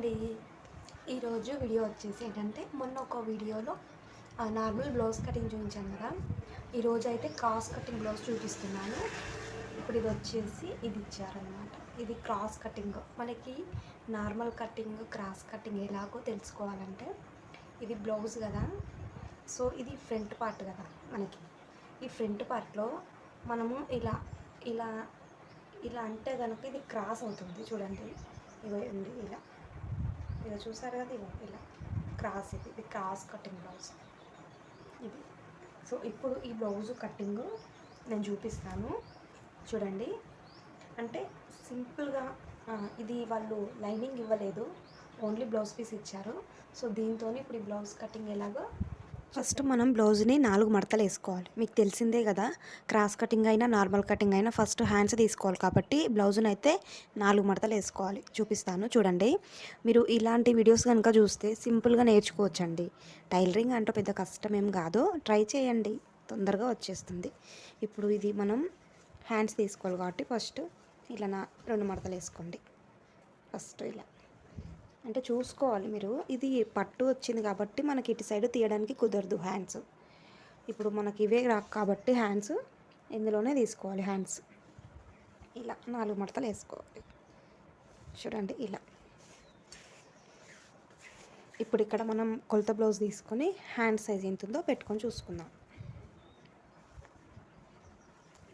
అండి ఈరోజు వీడియో వచ్చేసి ఏంటంటే మొన్న ఒక వీడియోలో నార్మల్ బ్లౌజ్ కటింగ్ చూపించాను కదా. ఈరోజు అయితే క్రాస్ కటింగ్ బ్లౌజ్ చూపిస్తున్నాను. ఇప్పుడు ఇది వచ్చేసి ఇది ఇచ్చారనమాట ఇది క్రాస్ కటింగ్. మనకి నార్మల్ కటింగ్ క్రాస్ కటింగ్ ఎలాగో తెలుసుకోవాలంటే ఇది బ్లౌజ్ కదా. సో ఇది ఫ్రంట్ పార్ట్ కదా మనకి. ఈ ఫ్రంట్ పార్ట్లో మనము ఇలా ఇలా ఇలా అంటే కనుక ఇది క్రాస్ అవుతుంది. చూడండి. ఇగో ఉంది ఇలా. ఇక చూసారు కదా ఇగో ఇలా క్రాస్ ఇది. ఇది క్రాస్ కటింగ్ బ్లౌజ్. ఇది. సో ఇప్పుడు ఈ బ్లౌజ్ కటింగ్ నేను చూపిస్తాను. చూడండి. అంటే సింపుల్గా ఇది వాళ్ళు లైనింగ్ ఇవ్వలేదు. ఓన్లీ బ్లౌజ్ పీస్ ఇచ్చారు. సో దీంతో ఇప్పుడు ఈ బ్లౌజ్ కటింగ్ ఎలాగో ఫస్ట్ మనం బ్లౌజ్ని నాలుగు మడతలు వేసుకోవాలి. మీకు తెలిసిందే కదా క్రాస్ కటింగ్ అయినా నార్మల్ కటింగ్ అయినా ఫస్ట్ హ్యాండ్స్ తీసుకోవాలి కాబట్టి బ్లౌజ్ని అయితే నాలుగు మడతలు వేసుకోవాలి. చూపిస్తాను చూడండి. మీరు ఇలాంటి వీడియోస్ కనుక చూస్తే సింపుల్గా నేర్చుకోవచ్చండి. టైలరింగ్ అంటే పెద్ద కష్టం ఏం కాదు. ట్రై చేయండి. తొందరగా వచ్చేస్తుంది. ఇప్పుడు ఇది మనం హ్యాండ్స్ తీసుకోవాలి కాబట్టి ఫస్ట్ ఇలా నా రెండు మడతలు వేసుకోండి. ఫస్ట్ ఇలా. అంటే చూసుకోవాలి మీరు. ఇది పట్టు వచ్చింది కాబట్టి మనకి ఇటు సైడ్ తీయడానికి కుదరదు హ్యాండ్స్. ఇప్పుడు మనకి ఇవే రా కాబట్టి హ్యాండ్స్ ఇందులోనే తీసుకోవాలి హ్యాండ్స్. ఇలా నాలుగు మడతలు వేసుకోవాలి. చూడండి ఇలా. ఇప్పుడు ఇక్కడ మనం కొలత బ్లౌజ్ తీసుకొని హ్యాండ్ సైజ్ ఎంత ఉందో పెట్టుకొని చూసుకుందాం.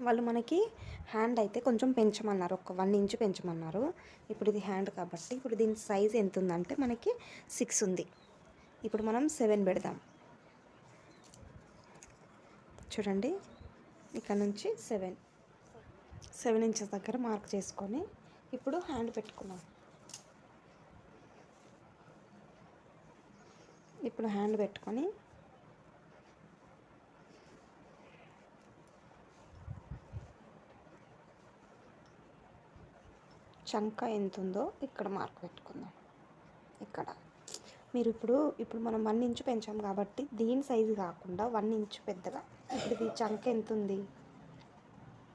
వాళ్ళు మనకి హ్యాండ్ అయితే కొంచెం పెంచమన్నారు. ఒక వన్ ఇంచ్ పెంచమన్నారు. ఇప్పుడు ఇది హ్యాండ్ కాబట్టి ఇప్పుడు దీని సైజ్ ఎంత ఉందంటే మనకి సిక్స్ ఉంది. ఇప్పుడు మనం సెవెన్ పెడదాం. చూడండి ఇక్కడ నుంచి సెవెన్. సెవెన్ ఇంచెస్ దగ్గర మార్క్ చేసుకొని ఇప్పుడు హ్యాండ్ పెట్టుకున్నాం. ఇప్పుడు హ్యాండ్ పెట్టుకొని చంక ఎంత ఉందో ఇక్కడ మార్క్ పెట్టుకుందాం. ఇక్కడ. మీరు ఇప్పుడు ఇప్పుడు మనం వన్ ఇంచు పెంచాం కాబట్టి దీని సైజు కాకుండా వన్ ఇంచు పెద్దగా. ఇప్పుడు ఇది చంక ఎంత ఉంది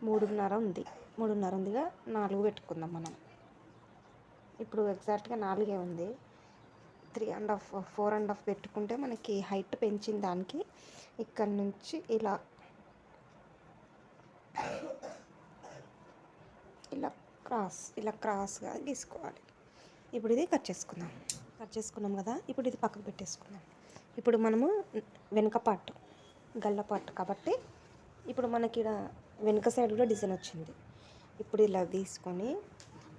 మూడున్నర ఉంది. మూడున్నర ఉందిగా నాలుగు పెట్టుకుందాం మనం. ఇప్పుడు ఎగ్జాక్ట్గా నాలుగే ఉంది. Three and half four and half పెట్టుకుంటే మనకి హైట్ పెంచిన దానికి ఇక్కడ నుంచి ఇలా ఇలా క్రాస్ ఇలా క్రాస్గా గీసుకోవాలి. ఇప్పుడు ఇది కట్ చేసుకుందాం. కట్ చేసుకున్నాం కదా ఇప్పుడు ఇది పక్కకు పెట్టేసుకుందాం. ఇప్పుడు మనము వెనక పార్ట్ గల్ల పార్ట్ కాబట్టి ఇప్పుడు మనకి ఇక్కడ వెనుక సైడ్ కూడా డిజైన్ వచ్చింది. ఇప్పుడు ఇలా తీసుకొని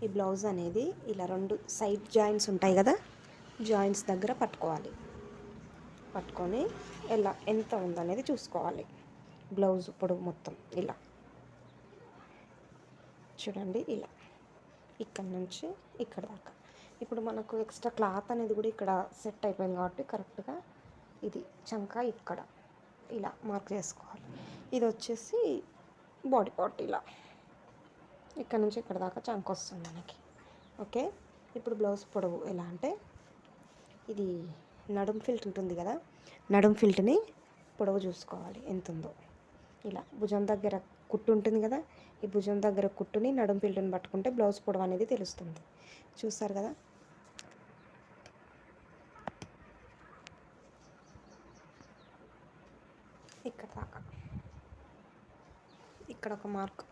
ఈ బ్లౌజ్ అనేది ఇలా రెండు సైడ్ జాయింట్స్ ఉంటాయి కదా జాయింట్స్ దగ్గర పట్టుకోవాలి. పట్టుకొని ఎలా ఎంత ఉందనేది చూసుకోవాలి. బ్లౌజ్ పొడవు మొత్తం ఇలా. చూడండి ఇలా. ఇక్కడ నుంచి ఇక్కడ దాకా. ఇప్పుడు మనకు ఎక్స్ట్రా క్లాత్ అనేది కూడా ఇక్కడ సెట్ అయిపోయింది కాబట్టి కరెక్ట్గా ఇది చంక ఇక్కడ ఇలా మార్క్ చేసుకోవాలి. ఇది వచ్చేసి బాడీ పార్ట్ ఇలా. ఇక్కడ నుంచి ఇక్కడ దాకా చంక వస్తుంది మనకి. ఓకే ఇప్పుడు బ్లౌజ్ పొడవు ఎలా అంటే ఇది నడుం ఫిల్ట్ ఉంటుంది కదా? నడుం ఫిల్ట్ని పొడవు చూసుకోవాలి. ఎంత ఉందో. ఇలా భుజం దగ్గర కుట్టు ఉంటుంది కదా ఈ భుజం దగ్గర కుట్టుని నడుం పిల్లుని పట్టుకుంటే బ్లౌజ్ పొడవు అనేది తెలుస్తుంది. చూస్తారు కదా? ఇక్కడ దాకా. ఇక్కడ ఒక మార్క్.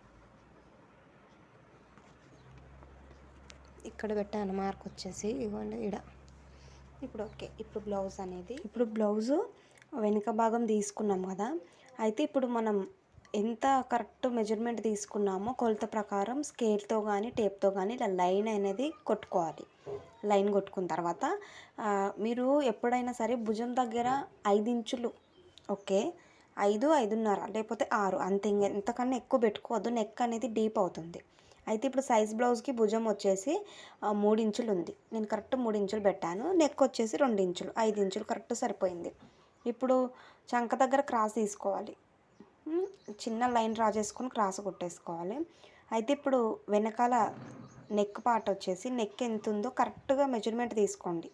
ఇక్కడ పెట్టాను మార్క్ వచ్చేసి ఇవ్వండి ఇడ. ఇప్పుడు ఓకే ఇప్పుడు బ్లౌజ్ అనేది. ఇప్పుడు బ్లౌజు వెనుక భాగం తీసుకున్నాం కదా అయితే ఇప్పుడు మనం ఎంత కరెక్ట్ మెజర్మెంట్ తీసుకున్నామో కొలత ప్రకారం స్కేల్తో కానీ టేప్తో కానీ ఇలా లైన్ అనేది కొట్టుకోవాలి. లైన్ కొట్టుకున్న తర్వాత మీరు ఎప్పుడైనా సరే భుజం దగ్గర ఐదు ఇంచులు ఓకే ఐదు ఐదున్నర లేకపోతే ఆరు అంతే ఇంతకన్నా ఎంతకన్నా ఎక్కువ పెట్టుకోవద్దు. నెక్ అనేది డీప్ అవుతుంది. అయితే ఇప్పుడు సైజ్ బ్లౌజ్కి భుజం వచ్చేసి మూడించులు మూడు ఇంచులు ఉంది నేను కరెక్ట్ మూడు ఇంచులు పెట్టాను. నెక్ వచ్చేసి రెండు ఇంచులు ఐదు ఇంచులు కరెక్ట్ సరిపోయింది. ఇప్పుడు చంక దగ్గర క్రాస్ తీసుకోవాలి. చిన్న లైన్ డ్రా చేసుకొని క్రాస్ కొట్టేసుకోవాలి. అయితే ఇప్పుడు వెనకాల నెక్ పార్ట్ వచ్చేసి నెక్ ఎంత ఉందో కరెక్ట్గా మెజర్మెంట్ తీసుకోండి.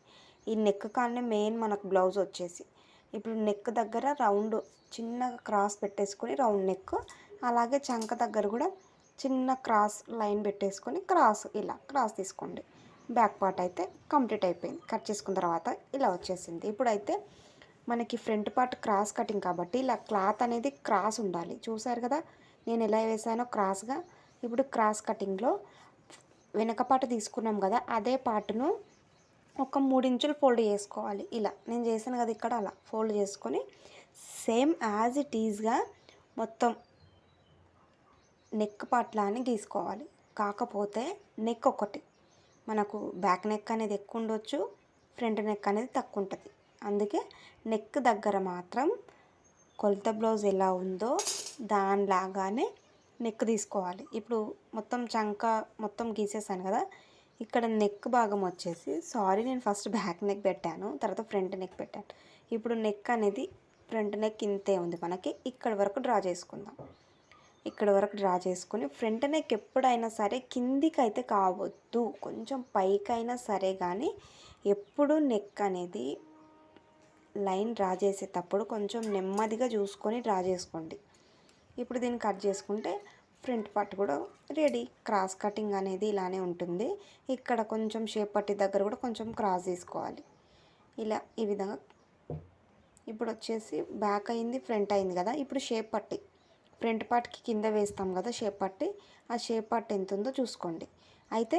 ఈ నెక్ కానీ మెయిన్ మనకు బ్లౌజ్ వచ్చేసి. ఇప్పుడు నెక్ దగ్గర రౌండ్ చిన్నగా క్రాస్ పెట్టేసుకొని రౌండ్ నెక్ అలాగే చంక దగ్గర కూడా చిన్న క్రాస్ లైన్ పెట్టేసుకొని క్రాస్ ఇలా క్రాస్ తీసుకోండి. బ్యాక్ పార్ట్ అయితే కంప్లీట్ అయిపోయింది. కట్ చేసుకున్న తర్వాత ఇలా వచ్చేసింది. ఇప్పుడైతే మనకి ఫ్రంట్ పార్ట్ క్రాస్ కటింగ్ కాబట్టి ఇలా క్లాత్ అనేది క్రాస్ ఉండాలి. చూసారు కదా? నేను ఎలా వేసానో క్రాస్గా. ఇప్పుడు క్రాస్ కటింగ్లో వెనక పార్ట్ తీసుకున్నాం కదా అదే పార్ట్ను ఒక మూడు ఇంచులు ఫోల్డ్ చేసుకోవాలి. ఇలా నేను చేశాను కదా ఇక్కడ అలా ఫోల్డ్ చేసుకొని సేమ్ యాజ్ ఇట్ ఈజ్గా మొత్తం నెక్ పార్ట్లాని గీసుకోవాలి. కాకపోతే నెక్ ఒకటి. మనకు బ్యాక్ నెక్ అనేది ఎక్కువ ఉండొచ్చు ఫ్రంట్ నెక్ అనేది తక్కువ ఉంటుంది. అందుకే నెక్ దగ్గర మాత్రం కొలత బ్లౌజ్ ఎలా ఉందో దానిలాగానే నెక్ తీసుకోవాలి. ఇప్పుడు మొత్తం చంక మొత్తం గీసేసాను కదా ఇక్కడ నెక్ భాగం వచ్చేసి సారీ నేను ఫస్ట్ బ్యాక్ నెక్ పెట్టాను తర్వాత ఫ్రంట్ నెక్ పెట్టాను. ఇప్పుడు నెక్ అనేది ఫ్రంట్ నెక్ ఇంతే ఉంది మనకి ఇక్కడ వరకు డ్రా చేసుకుందాం. ఇక్కడ వరకు డ్రా చేసుకుని ఫ్రంట్ నెక్ ఎప్పుడైనా సరే కిందికి అయితే కావద్దు కొంచెం పైకైనా సరే కానీ ఎప్పుడు నెక్ అనేది లైన్ డ్రా చేసేటప్పుడు కొంచెం నెమ్మదిగా చూసుకొని డ్రా చేసుకోండి. ఇప్పుడు దీన్ని కట్ చేసుకుంటే ఫ్రంట్ పార్ట్ కూడా రెడీ. క్రాస్ కటింగ్ అనేది ఇలానే ఉంటుంది. ఇక్కడ కొంచెం షేప్ పట్టి దగ్గర కూడా కొంచెం క్రాస్ తీసుకోవాలి ఇలా ఈ విధంగా ఇప్పుడు వచ్చేసి బ్యాక్ అయింది ఫ్రంట్ అయింది కదా? ఇప్పుడు షేప్ పట్టి ఫ్రంట్ పార్ట్కి కింద వేస్తాం కదా షేప్ పట్టి ఆ షేప్ పార్ట్ ఎంత ఉందో చూసుకోండి. అయితే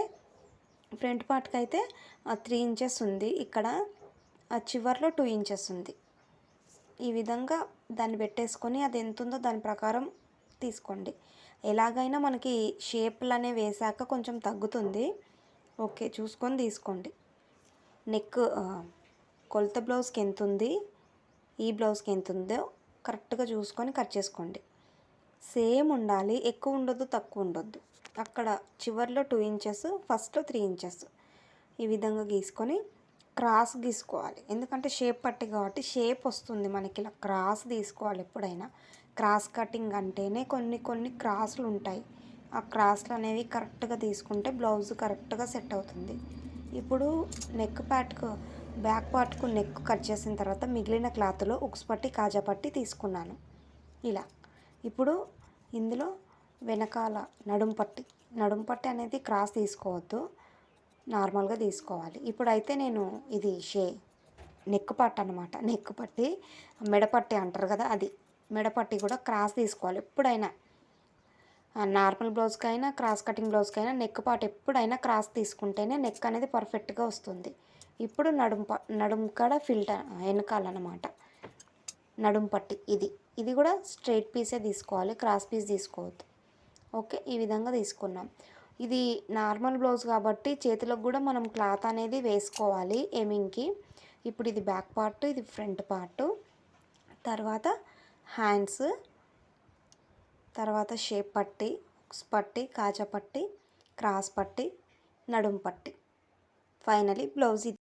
ఫ్రంట్ పార్ట్కి అయితే త్రీ ఇంచెస్ ఉంది. ఇక్కడ ఆ చివర్లో టూ ఇంచెస్ ఉంది. ఈ విధంగా దాన్ని పెట్టేసుకొని అది ఎంత ఉందో దాని ప్రకారం తీసుకోండి. ఎలాగైనా మనకి షేప్లు అనేవి వేసాక కొంచెం తగ్గుతుంది. ఓకే చూసుకొని తీసుకోండి. నెక్ కొలత బ్లౌజ్కి ఎంత ఉంది ఈ బ్లౌజ్కి ఎంత ఉందో కరెక్ట్గా చూసుకొని కట్ చేసుకోండి. సేమ్ ఉండాలి ఎక్కువ ఉండొద్దు తక్కువ ఉండొద్దు. అక్కడ చివర్లో టూ ఇంచెస్ ఫస్ట్లో త్రీ ఇంచెస్. ఈ విధంగా గీసుకొని క్రాస్ గీసుకోవాలి. ఎందుకంటే షేప్ పట్టి కాబట్టి షేప్ వస్తుంది మనకి ఇలా క్రాస్ తీసుకోవాలి ఎప్పుడైనా. క్రాస్ కటింగ్ అంటేనే కొన్ని కొన్ని క్రాస్లు ఉంటాయి. ఆ క్రాస్లు అనేవి కరెక్ట్గా తీసుకుంటే బ్లౌజ్ కరెక్ట్గా సెట్ అవుతుంది. ఇప్పుడు నెక్ ప్యాట్కు బ్యాక్ పార్ట్కు నెక్ కట్ చేసిన తర్వాత మిగిలిన క్లాత్లో ఉక్స్ పట్టి కాజా పట్టి తీసుకున్నాను. ఇలా. ఇప్పుడు ఇందులో వెనకాల నడుం పట్టి నడుం పట్టి అనేది క్రాస్ తీసుకోవద్దు. నార్మల్గా తీసుకోవాలి. ఇప్పుడైతే నేను ఇది షే నెక్ పట్టు అనమాట నెక్ పట్టి మెడపట్టి అంటారు కదా అది. మెడపట్టి కూడా క్రాస్ తీసుకోవాలి ఎప్పుడైనా. నార్మల్ బ్లౌజ్కైనా క్రాస్ కటింగ్ బ్లౌజ్కైనా నెక్ పార్ట్ ఎప్పుడైనా క్రాస్ తీసుకుంటేనే నెక్ అనేది పర్ఫెక్ట్గా వస్తుంది. ఇప్పుడు నడుం నడుం కాడ ఫిల్టర్ వెనకాలన్నమాట. నడుం పట్టి ఇది. ఇది కూడా స్ట్రైట్ పీసే తీసుకోవాలి క్రాస్ పీస్ తీసుకోవద్దు. ఓకే ఈ విధంగా తీసుకున్నాం. ఇది నార్మల్ బ్లౌజ్ కాబట్టి చేతిలోకి కూడా మనం క్లాత్ అనేది వేసుకోవాలి ఎమింగ్కి ఇప్పుడు ఇది బ్యాక్ పార్ట్ ఇది ఫ్రంట్ పార్ట్. తర్వాత హ్యాండ్స్ తర్వాత షేప్ పట్టి ఉక్స్ పట్టి కాజా పట్టి క్రాస్ పట్టి నడుం పట్టి. ఫైనలీ బ్లౌజ్ ఇది.